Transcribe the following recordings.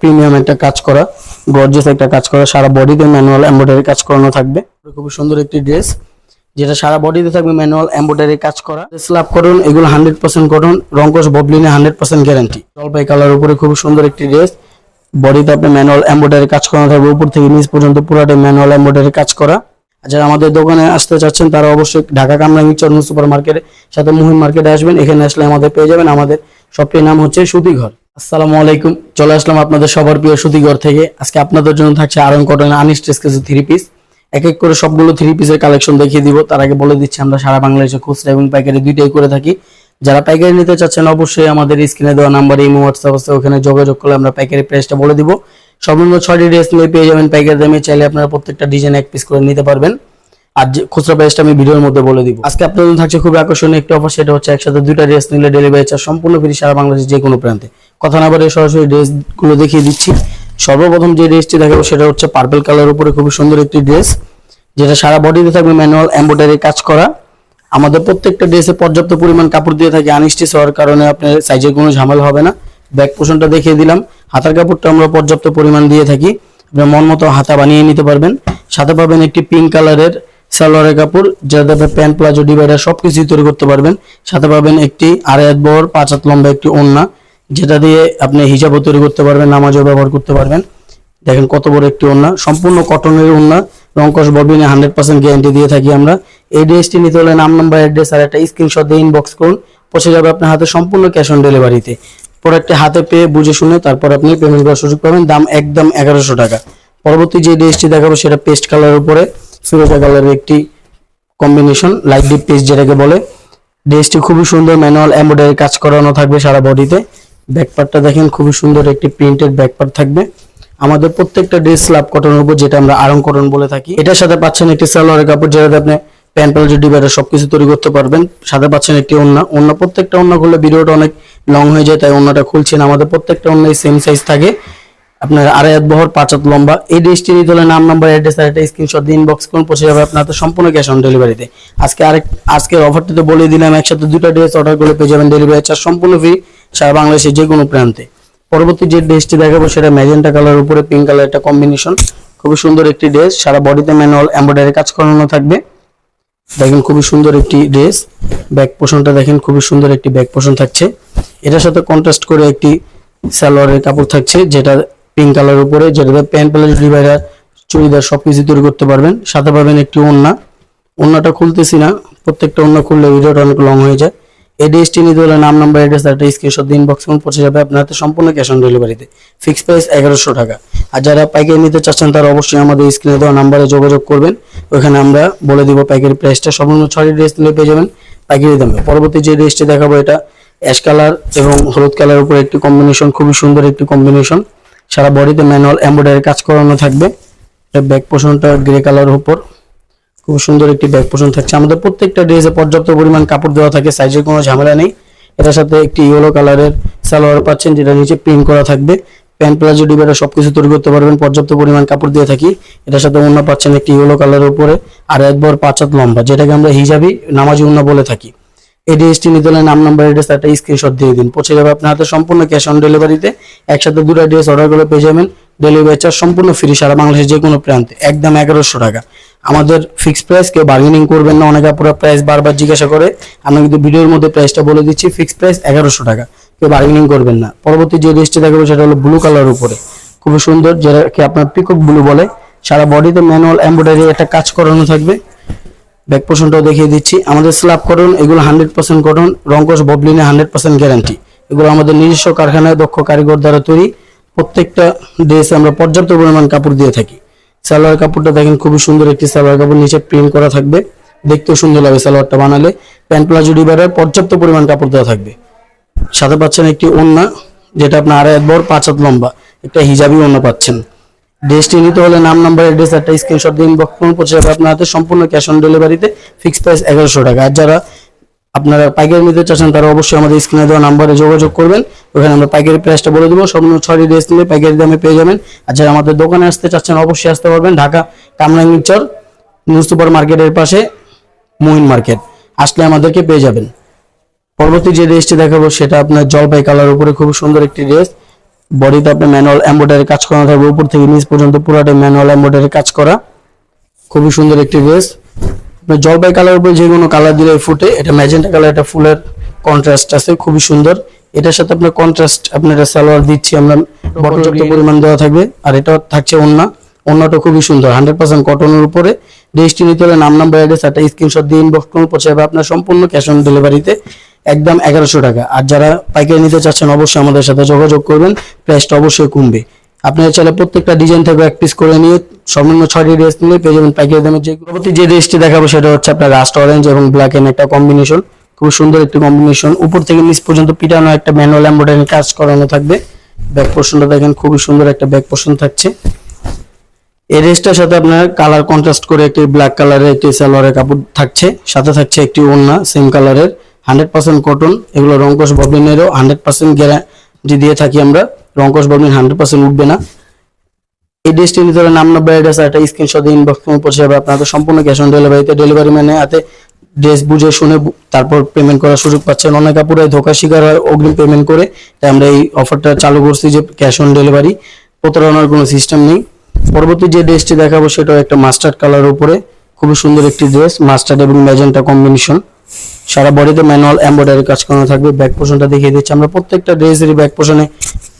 Premium একটা কাজ করা গর্জিয়াস একটা কাজ করা, সারা বডিতে ম্যানুয়াল এমব্রয়ডারি কাজ করানো থাকবে। খুব সুন্দর একটি ড্রেস যেটা সারা বডিতে থাকবে ম্যানুয়াল এমব্রয়ডারি কাজ করা। স্ল্যাব করুন, এগুলো হান্ড্রেড পার্সেন্ট করুন রঙ্কশ ববলিনে হান্ড্রেড পার্সেন্ট গ্যারান্টি জলপাই কালার উপরে খুব সুন্দর একটি ড্রেস বডিতে আপনি ম্যানুয়াল এমব্রয়ডারি কাজ করানো থাকবে, উপর থেকে নিচ পর্যন্ত পুরোটাই ম্যানুয়াল এমব্রয়ডারি কাজ করা। যারা আমাদের দোকানে আসতে চাচ্ছেন, তারা অবশ্যই ঢাকা কামরাঙ্গি চরণ সুপার মার্কেটে সাথে মুহিম মার্কেটে আসবেন, এখানে আসলে আমাদের পেয়ে যাবেন, আমাদের শপটির নাম হচ্ছে সুতিঘর। আসসালামু আলাইকুম। চলে আসলাম আপনাদের সবার প্রিয় সুতিঘর থেকে। আজকে আপনাদের জন্য থাকছে আরং কটনের আনস্টেস কিছু থ্রি পিস এক এক করে সবগুলো থ্রি পিসের কালেকশন দেখিয়ে দিব। তার আগে বলে দিচ্ছি, আমরা সারা বাংলাদেশে খুচরা এবং পাইকারি দুইটাই করে থাকি। যারা পাইকারি নিতে চাচ্ছেন, অবশ্যই আমাদের স্ক্রিনে দেওয়া নাম্বার ইমো হোয়াটসঅ্যাপ আছে। ওখানে যোগাযোগ করলে আমরা পাইকারি প্রাইসটা বলে দিব। সর্বনিম্ন ছয়টি ড্রেস নিয়ে পেয়ে যাবেন পাইকারি দামে। চাইলে আপনারা প্রত্যেকটা ডিজাইন এক পিস করে নিতে পারবেন। আর যে খুচরা প্রাইসটা আমি ভিডিওর মধ্যে বলে দিব। আজকে আপনাদের জন্য থাকছে খুবই আকর্ষণীয় একটি অফার সেটা হচ্ছে একসাথে দুইটা ড্রেস নিলে ডেলিভারি চার্জ সম্পূর্ণ ফ্রি সারা বাংলাদেশের যে কোনো প্রান্তে। কথা না বলে সরাসরি ড্রেসগুলো দেখিয়ে দিচ্ছি। সর্বপ্রথম যে ড্রেসটি দেখাবো, সেটা হচ্ছে পার্পল কালার উপরে খুবই সুন্দর একটি ড্রেস যেটা সারা বডিতে থাকবে ম্যানুয়াল এমব্রয়ডারি কাজ করা। আমাদের প্রত্যেকটা ড্রেসে পর্যাপ্ত পরিমাণ কাপড় দিয়ে থাকে আনস্টিচ হওয়ার কারণে আপনার সাইজের কোনো ঝামেলা হবে না। ব্যাক পোষণটা দেখিয়ে দিলাম। হাতার কাপড়টা আমরা পর্যাপ্ত পরিমাণ দিয়ে থাকি। আপনার মন মতো হাতা বানিয়ে নিতে পারবেন। সাথে পাবেন একটি পিঙ্ক কালারের সালোয়ারের কাপড় যাতে আপনি প্যান্ট, প্লাজো, ডিভাইডার সব কিছুই তৈরি করতে পারবেন। সাথে পাবেন একটি আড়াই হাত বহর পাঁচ হাত লম্বা একটি ওড়না, যেটা দিয়ে আপনি হিজাবও তৈরি করতে পারবেন, নামাজও ব্যবহার করতে পারবেন। দেখেন কত বড় একটি ওড়না, সম্পূর্ণ কটনের ওড়না রঙ্কশ ববিনে হান্ড্রেড পার্সেন্ট গ্যারান্টি দিয়ে থাকি আমরা। এই ড্রেসটি নিতে হলে নাম নাম্বার অ্যাড্রেস আর একটা স্ক্রিনশট দিয়ে ইনবক্স করুন, পৌঁছে যাবে আপনার হাতে সম্পূর্ণ ক্যাশ অন ডেলিভারিতে প্রোডাক্টটি হাতে পেয়ে বুঝে শুনে তারপর আপনি পেমেন্ট করার সুযোগ পাবেন, দাম একদম এগারোশো টাকা। পরবর্তী যে ড্রেসটি দেখাবো সেটা পেস্ট কালারের উপরে। ফিরোজা কালারের একটি কম্বিনেশন লাইট ডিপ পেস্ট যেটাকে বলে। ড্রেসটি খুবই সুন্দর ম্যানুয়াল এমব্রয়ডারি কাজ করানো থাকবে সারা বডিতে ব্যাকপার্টটা দেখেন, খুবই সুন্দর একটি প্রিন্টেড ব্যাকপার্ট থাকবে। আমাদের প্রত্যেকটা ড্রেস স্ল্যাব কটনের উপর, যেটা আমরা আরং কটন বলে থাকি। এটার সাথে পাচ্ছেন একটি সালোয়ারের কাপড় যেটাতে আপনি প্যান্ট প্লাজো ডিভাইডার সবকিছু তৈরি করতে পারবেন। সাথে পাচ্ছেন একটি ওন্না। ওন্না প্রত্যেকটা ওন্না খুললে ভিডিওটা অনেক লং হয়ে যায়, তাই ওন্নাটা খুলছেন। আমাদের প্রত্যেকটা ওন্নাই সেম সাইজ থাকে। আপনার আড়াই হাত বহর, পাঁচ হাত লম্বা। এই ড্রেসটি নিতে হলে নাম, নাম্বার অ্যাড্রেস আর একটা স্ক্রিনশট দিয়ে ইনবক্স করুন, পৌঁছে যাবে আপনার হাতে সম্পূর্ণ ক্যাশ অন ডেলিভারিতে আজকে আরেক আজকের অফারটিতে বলে দিলাম, একসাথে দুটো ড্রেস অর্ডার করে পেয়ে যাবেন ডেলিভারি চার্জ সম্পূর্ণ ফ্রি সারা বাংলাদেশের যে কোনো প্রান্তে। পরবর্তী যে ড্রেসটি দেখাবো সেটা ম্যাজেন্টা কালার উপরে পিঙ্ক কালার একটা কম্বিনেশন খুবই সুন্দর একটি ড্রেস সারা বডিতে ম্যানুয়াল এমব্রয়ডারি কাজ করানো থাকবে। দেখেন খুবই সুন্দর একটি ড্রেস ব্যাক পোষণটা দেখেন খুবই সুন্দর একটি ব্যাক পোষণ থাকছে। এটার সাথে কন্ট্রাস্ট করে একটি সালোয়ারের কাপড় থাকছে, যেটা পিঙ্ক কালার উপরে যেটাতে প্যান্ট প্লাজো ডিভাইডার চুড়িদার সবকিছু তৈরি করতে পারবেন। সাথে পাবেন একটি ওড়না। ওড়নাটা খুলতেছি না। প্রত্যেকটা ওড়না খুললে ভিডিওটা অনেক লং হয়ে যায়। এই ড্রেসটি নিতে হলে নাম নাম্বার অ্যাড্রেস একটা স্ক্রিনশট দিন বক্স করুন, পৌঁছে যাবে আপনার হাতে সম্পূর্ণ ক্যাশ অন ডেলিভারিতে ফিক্স প্রাইস এগারোশো টাকা। আর যারা পাইকারি নিতে চাচ্ছেন, তারা অবশ্যই আমাদের স্ক্রিনে দেওয়া নাম্বারে যোগাযোগ করবেন। ওখানে আমরা বলে দিব পাইকারি প্রাইসটা সর্বনিম্ন ছয়টি ড্রেস নিলে পেয়ে যাবেন পাইকারি দামে। পরবর্তী যে ড্রেসটি দেখাবো, এটা অ্যাশ কালার এবং হলুদ কালার উপরে একটি কম্বিনেশন খুবই সুন্দর একটি কম্বিনেশন সারা বডিতে ম্যানুয়াল এমব্রয়ডারি কাজ করানো থাকবে। ব্যাক পোষণটা গ্রে কালারের উপর। খুব সুন্দর একটি ব্যাক পোষণ থাকছে। আমাদের প্রত্যেকটা ড্রেসে পর্যাপ্ত পরিমাণ কাপড় দেওয়া থাকে সাইজের কোনো ঝামেলা নেই। এটার সাথে একটি ইয়েলো কালারের সালোয়ার পাচ্ছেন, যেটা নিচে প্রিন্ট করা থাকবে। প্যান্ট প্লাজো ডিবাটা সবকিছু তৈরি করতে পারবেন, পর্যাপ্ত পরিমাণ কাপড় দিয়ে থাকি। এটার সাথে অন্য পাচ্ছেন একটি ইয়েলো কালারের উপরে, আর একবার পাঁচ হাত লম্বা, যেটাকে আমরা হিজাবি নামাজি উন্না বলে থাকি। এই নিতে হলে নাম নাম্বার অ্যাড্রেস একটা স্ক্রিনশট দিয়ে দিন। পৌঁছে যাবে আপনার হাতে সম্পূর্ণ ক্যাশ অন ডেলিভারিতে একসাথে দুটো ড্রেস অর্ডার করে পেয়ে যাবেন। ডেলিভারি চার্জ সম্পূর্ণ ফ্রি সারা বাংলাদেশের যে কোনো প্রান্তে। একদম এগারোশো টাকা। আমাদের ফিক্স প্রাইস কেউ বার্গেনিং করবেন না, অনেকে পুরো প্রাইস বারবার জিজ্ঞাসা করে। আমরা কিন্তু ভিডিওর মধ্যে প্রাইসটা বলে দিচ্ছি ফিক্স প্রাইস এগারোশো টাকা। কেউ বার্গেনিং করবেন না। পরবর্তী যে ড্রেসটি দেখাবো সেটা হলো ব্লু কালার উপরে। খুবই সুন্দর, যেটাকে আপনার পিকক ব্লু বলে। সারা বডিতে ম্যানুয়াল এমব্রয়ডারি একটা কাজ করানো থাকবে। ব্যাক পোর্শনটাও দেখিয়ে দিচ্ছি। আমাদের স্ল্যাব কটন এগুলো হান্ড্রেড পার্সেন্ট কটন রঙ্কশ ববলিনে হান্ড্রেড পার্সেন্ট গ্যারান্টি এগুলো আমাদের নিজস্ব কারখানায় দক্ষ কারিগর দ্বারা তৈরি। প্রত্যেকটা ড্রেসে আমরা পর্যাপ্ত পরিমাণ কাপড় দিয়ে থাকি। সালোয়ার কাপড়টা দেখেন খুবই সুন্দর একটি সালোয়ার কাপড়, নিচে প্রিন্ট করা থাকবে। দেখতেও সুন্দর লাগে সালোয়ারটা বানালে। প্যান্ট প্লাজো ডিবারের পর্যাপ্ত পরিমাণ কাপড় দেওয়া থাকবে। সাথে পাচ্ছেন একটি ওড়না, যেটা আপনার আড়াই বড়, পাঁচ হাত লম্বা। একটা হিজাবি ওড়না পাচ্ছেন। ড্রেসটি নিতে হলে নাম নাম্বার অ্যাড্রেস একটা স্ক্রিনশট দিন বক্তব্য পৌঁছে যাবে আপনার হাতে সম্পূর্ণ ক্যাশ অন ডেলিভারিতে ফিক্স প্রাইস এগারোশো টাকা। আর যারা আপনারা পাইকারি নিতে চাচ্ছেন, তারা অবশ্যই আমাদের স্ক্রিনে দেওয়া নাম্বারে যোগাযোগ করবেন। ওখানে আমরা পাইকারি প্রাইসটা বলে দেবো। সর্বনিম্ন ছয়টি ড্রেস নিলে পাইকারি দামে পেয়ে যাবেন। আর যারা আমাদের দোকানে আসতে চাচ্ছেন, অবশ্যই আসতে পারবেন ঢাকা কামরাঙ্গিচর নিউজ সুপার মার্কেটের পাশে মহিন মার্কেট। আসলে আমাদেরকে পেয়ে যাবেন। পরবর্তী যে ড্রেসটি দেখাবো, সেটা আপনার জলপাই কালার উপরে খুব সুন্দর একটি ড্রেস বডিতে আপনার ম্যানুয়াল এম্ব্রয়ডারি কাজ করা থাকবে, উপর থেকে নিচ পর্যন্ত পুরোটাই ম্যানুয়াল এম্ব্রয়ডারি কাজ করা। খুবই সুন্দর একটি ড্রেস। আপনার জলপাই কালার উপরে যে কোনো কালার দিলে ফুটে। এটা ম্যাজেন্টা কালার একটা ফুলের কন্ট্রাস্ট আছে, খুবই সুন্দর। এটার সাথে আপনার কন্ট্রাস্ট আপনার এটা সালোয়ার দিচ্ছি আমরা পর্যাপ্ত পরিমাণ দেওয়া থাকবে। আর এটা থাকছে ওন্না। ওন্নাটা খুবই সুন্দর হান্ড্রেড পার্সেন্ট কটনের উপরে। ড্রেসটি নিতে হলে নাম নাম্বার অ্যাড্রেস একটা স্ক্রিনশট দিয়ে ইনবক্স করুন। পৌঁছে যাবে আপনার সম্পূর্ণ ক্যাশ অন ডেলিভারিতে একদম এগারোশো টাকা। আর যারা পাইকারি নিতে চাচ্ছেন, অবশ্যই আমাদের সাথে যোগাযোগ করবেন। প্রাইসটা অবশ্যই কমবে। আপনারা চাইলে প্রত্যেকটা ডিজাইন থেকে এক পিস করে নিয়ে সর্বনিম্ন ছয়টি ড্রেস নিয়ে পেয়ে যাবেন পাইকারি দামে যে পরবর্তী যে ড্রেসটি দেখাবো সেটা হচ্ছে আপনার রাস্ট অরেঞ্জ এবং ব্ল্যাক এর একটা কম্বিনেশন খুব সুন্দর একটি কম্বিনেশন উপর থেকে নিচ পর্যন্ত পিটানো একটা ম্যানুয়াল এমব্রয়ডারি কাজ করানো থাকবে। ব্যাক পোর্শনটা দেখেন, খুবই সুন্দর একটা ব্যাক পোর্শন থাকছে। এই ড্রেসটার সাথে আপনার কালার কন্ট্রাস্ট করে একটি ব্ল্যাক কালারের একটি সালোয়ারের কাপড় থাকছে। সাথে থাকছে একটি ওড়না সেম কালারের হান্ড্রেড পার্সেন্ট কটন, এগুলো রঙ্কশ ববলিনেরও হান্ড্রেড পার্সেন্ট গ্যারান্টি দিয়ে থাকি আমরা। রঙ্কশ ববলিন হান্ড্রেড পার্সেন্ট উঠবে না। এই ড্রেসটি ভিতরে নাম নাম্বার অ্যাড্রেস আর একটা স্ক্রিনশট ইনবক্স পৌঁছে যাবে আপনাদের সম্পূর্ণ ক্যাশ অন ডেলিভারিতে ডেলিভারি মানে হাতে ড্রেস বুঝে শুনে তারপর পেমেন্ট করার সুযোগ পাচ্ছেন। অনেক কাপড়ে ধোকা শিকার হয় অগ্রিম পেমেন্ট করে, তাই আমরা এই অফারটা চালু করছি যে ক্যাশ অন ডেলিভারি প্রতারণার কোনো সিস্টেম নেই। পরবর্তী যে ড্রেসটি দেখাবো সেটা একটা মাস্টার্ড কালার উপরে। খুবই সুন্দর একটি ড্রেস মাস্টার্ড এবং ম্যাজেন্টা কম্বিনেশন সারা বডিতে ম্যানুয়াল এমব্রয়ডারি কাজ করানো থাকবে। ব্যাক পোর্শনটা দেখিয়ে দিচ্ছি। আমরা প্রত্যেকটা ড্রেসেরই ব্যাক পোর্শনে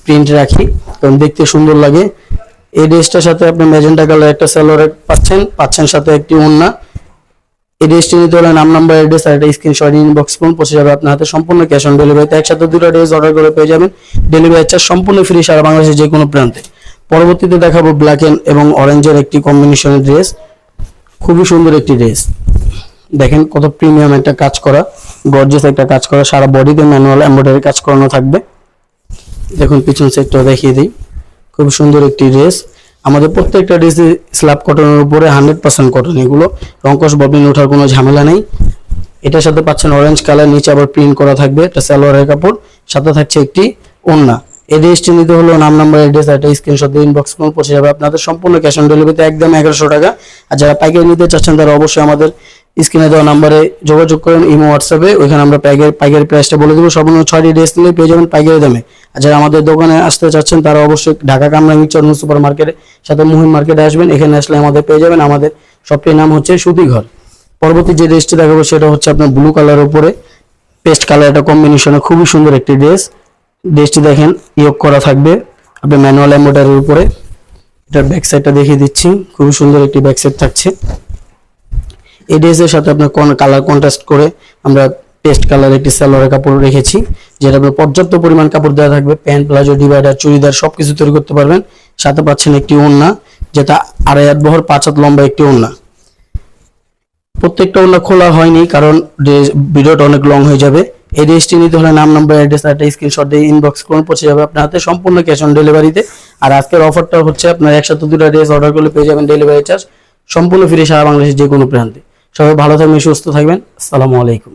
প্রিন্ট রাখি, কারণ দেখতে সুন্দর লাগে। এই ড্রেসটার সাথে আপনি ম্যাজেন্টা কালার একটা সালোয়ার পাচ্ছেন পাচ্ছেন সাথে একটি ওড়না। এই ড্রেসটি নিতে হলে নাম নাম্বার অ্যাড্রেস আর একটা স্ক্রিনশট ইনবক্স করুন পৌঁছে যাবে আপনার হাতে সম্পূর্ণ ক্যাশ অন ডেলিভারিতে একসাথে দুটো ড্রেস অর্ডার করে পেয়ে যাবেন। ডেলিভারি চার্জ সম্পূর্ণ ফ্রি সারা বাংলাদেশের যে কোনো প্রান্তে। পরবর্তীতে দেখাবো ব্ল্যাক এন্ড এবং অরেঞ্জের একটি কম্বিনেশনের ড্রেস খুবই সুন্দর একটি ড্রেস। দেখেন কত প্রিমিয়াম একটা কাজ করা গর্জিয়াস একটা কাজ করা, সারা বডিতে ম্যানুয়াল এমব্রয়ডারি কাজ করানো থাকবে। দেখুন, পিছন সেটটা দেখিয়ে দিই। খুব সুন্দর একটি ড্রেস। আমাদের প্রত্যেকটা ড্রেসে স্ল্যাব কটনের উপরে হান্ড্রেড পার্সেন্ট কটন এগুলো রঙ্কশ ববিন ওঠার কোনো ঝামেলা নেই। এটার সাথে পাচ্ছেন অরেঞ্জ কালার নিচে আবার প্রিন্ট করা থাকবে এটা সালোয়ারের কাপড়, সাথে থাকছে একটি ওড়না। এই ড্রেসটি নিতে হলো নাম নাম্বার অ্যাড্রেস একটা স্ক্রিনশট দিয়ে ইনবক্স করুন। পৌঁছে যাবে আপনাদের সম্পূর্ণ ক্যাশ অন ডেলিভারিতে একদম এগারোশো টাকা। আর যারা পাইকারি নিতে চাচ্ছেন, তারা অবশ্যই আমাদের স্ক্রিনে দেওয়া নাম্বারে যোগাযোগ করেন, ইমো হোয়াটসঅ্যাপে ওইখানে আমরা পাইকারি পাইকারি প্রাইসটা বলে দেবো। সর্বনিম্ন ছয়টি ড্রেস নিলে পেয়ে যাবেন পাইকারি দামে। আর যারা আমাদের দোকানে আসতে চাচ্ছেন, তারা অবশ্যই ঢাকা কামরাঙ্গি চরণ সুপার মার্কেটে সাথে মুহিম মার্কেটে আসবেন। এখানে আসলে আমাদের পেয়ে যাবেন আমাদের শপটির নাম হচ্ছে সুতিঘর। পরবর্তী যে ড্রেসটি দেখাবো, সেটা হচ্ছে আপনার ব্লু কালার উপরে। পেস্ট কালার একটা কম্বিনেশনে খুবই সুন্দর একটি ড্রেস ড্রেসটি দেখেন, ইয়োগ করা থাকবে। আপনি ম্যানুয়াল এম্বোডারির উপরে। এটার ব্যাক সাইডটা দেখিয়ে দিচ্ছি। খুবই সুন্দর একটি ব্যাক সাইড থাকছে। এই ড্রেসের সাথে আপনার কোন কালার কন্ট্রাস্ট করে আমরা পেস্ট কালার একটি সালোয়ারের কাপড় রেখেছি, যেটা আপনার পর্যাপ্ত পরিমাণ কাপড় দেওয়া থাকবে। প্যান্ট প্লাজো ডিভাইডার চুড়িদার সব কিছু তৈরি করতে পারবেন। সাথে পাচ্ছেন একটি ওড়না, যেটা আড়াই হাত বহর, পাঁচ হাত লম্বা একটি ওড়না। প্রত্যেকটা ওড়না খোলা হয়নি, কারণ ভিডিওটা অনেক লং হয়ে যাবে। এই ড্রেসটি নিতে হলে নাম নাম্বার অ্যাড্রেস একটা স্ক্রিনশট দিয়ে ইনবক্স করুন, পৌঁছে যাবে আপনার হাতে সম্পূর্ণ ক্যাশ অন ডেলিভারিতে আর আজকের অফারটা হচ্ছে আপনার একসাথে দুটো ড্রেস অর্ডার করলে পেয়ে যাবেন ডেলিভারি চার্জ সম্পূর্ণ ফিরে সারা বাংলাদেশের যে কোনো প্রান্তে। সবাই ভালো থাকবেন, সুস্থ থাকবেন। আসসালামু আলাইকুম।